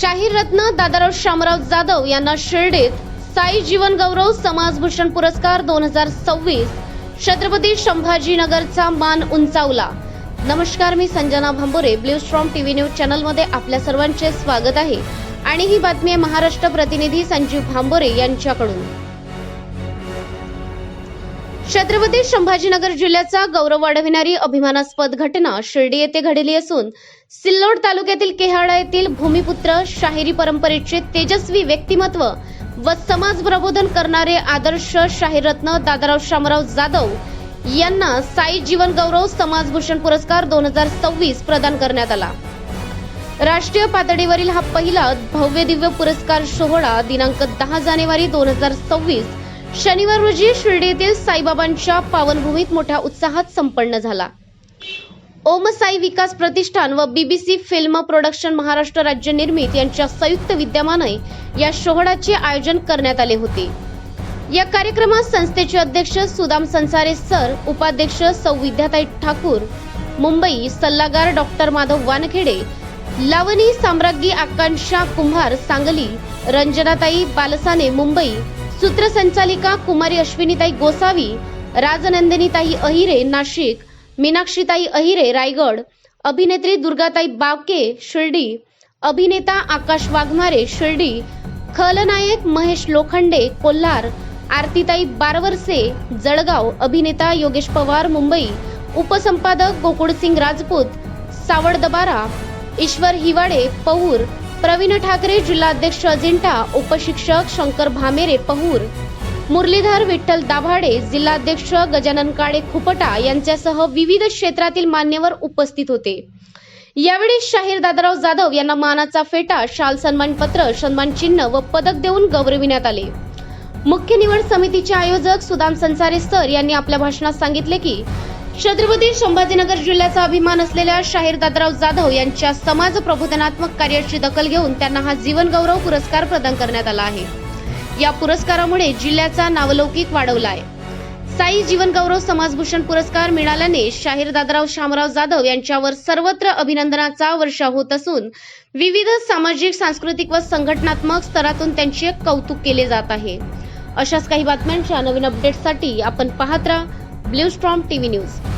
शाहीर रत्न दादाराव शामराव जाधव यांना शिर्डीत साई जीवन गौरव समाजभूषण पुरस्कार दोन हजार सव्वीस छत्रपती संभाजीनगरचा मान उंचावला. नमस्कार मी Sanjana Bhambore blue storm TV news चॅनलमध्ये आपल्या सर्वांचे स्वागत आहे. आणि ही बातमी आहे महाराष्ट्र प्रतिनिधी संजीव भांबोरे यांच्याकडून. छत्रपती संभाजीनगर जिल्ह्याचा गौरव वाढविणारी अभिमानास्पद घटना शिर्डी येथे घडली असून सिल्लोड तालुक्यातील केहाडा येथील भूमिपुत्र शाहिरी परंपरेचे तेजस्वी व्यक्तिमत्व व समाज प्रबोधन करणारे आदर्श शाहीरत्न दादाराव शामराव जाधव यांना साई जीवन गौरव समाजभूषण पुरस्कार दोन हजार सव्वीस प्रदान करण्यात आला. राष्ट्रीय पातळीवरील हा पहिला भव्य दिव्य पुरस्कार सोहळा दिनांक दहा जानेवारी दोन हजार सव्वीस शनिवार रोजी शिर्डीतील साईबाबांच्या पावनभूमीत मोठ्या उत्साहात संपन्न झाला. ओम साई विकास प्रतिष्ठान व बीबीसी फिल्म प्रोडक्शन महाराष्ट्र राज्य निर्मित यांच्या संयुक्त विद्यमाने या सोहळ्याचे आयोजन करण्यात आले होते. या कार्यक्रमात संस्थेचे अध्यक्ष सुदाम संसारे सर उपाध्यक्ष सौ विद्याताई ठाकूर मुंबई सल्लागार डॉक्टर माधव वानखेडे लावणी साम्राज्ञी आकांक्षा कुंभार सांगली रंजनाताई बालसाने मुंबई सूत्रसंचालिका कुमारी अश्विनीताई गोसावी राजनंदिनीताई अहिरे नाशिक मीनाक्षीताई अहिरे रायगड अभिनेत्री दुर्गाताई बावके शिर्डी अभिनेता आकाश वाघमारे शिर्डी खलनायक महेश लोखंडे कोल्हार आरतीताई बारवरसे जळगाव अभिनेता योगेश पवार मुंबई उपसंपादक गोकुळसिंग राजपूत सावड दबारा ईश्वर हिवाडे पौर प्रवीण ठाकरे जिल्हाध्यक्ष अजिंठा उपशिक्षक शंकर भामेरे पहूर. मुरलीधर विठ्ठल दाभाडे जिल्हाध्यक्ष गजानन काळे खुपटा यांच्यासह विविध क्षेत्रातील मान्यवर उपस्थित होते. यावेळी शाहीर दादाराव जाधव यांना मानाचा फेटा शाल सन्मानपत्र सन्मान चिन्ह व पदक देऊन गौरविण्यात आले. मुख्य निवड समितीचे आयोजक सुदाम संसारे सर यांनी आपल्या भाषणात सांगितले की छत्रपती संभाजीनगर जिल्ह्याचा अभिमान असलेल्या शाहीर दादराव जाधव यांच्या समाज प्रबोधनात्मक कार्याची दखल घेऊन त्यांना हा जीवनगौरव पुरस्कार प्रदान करण्यात आला आहे. या पुरस्कारामुळे जिल्ह्याचा नावलौकिक वाढवला आहे साई जीवनगौरव समाजभूषण पुरस्कार मिळाल्याने शाहीर दादराव शामराव जाधव यांच्यावर सर्वत्र अभिनंदनाचा वर्षा होत असून विविध सामाजिक सांस्कृतिक व संघटनात्मक स्तरातून त्यांचे कौतुक केले जात आहे. अशाच काही बातम्यांच्या नवीन अपडेटसाठी आपण पाहत राहा. Blue storm TV news.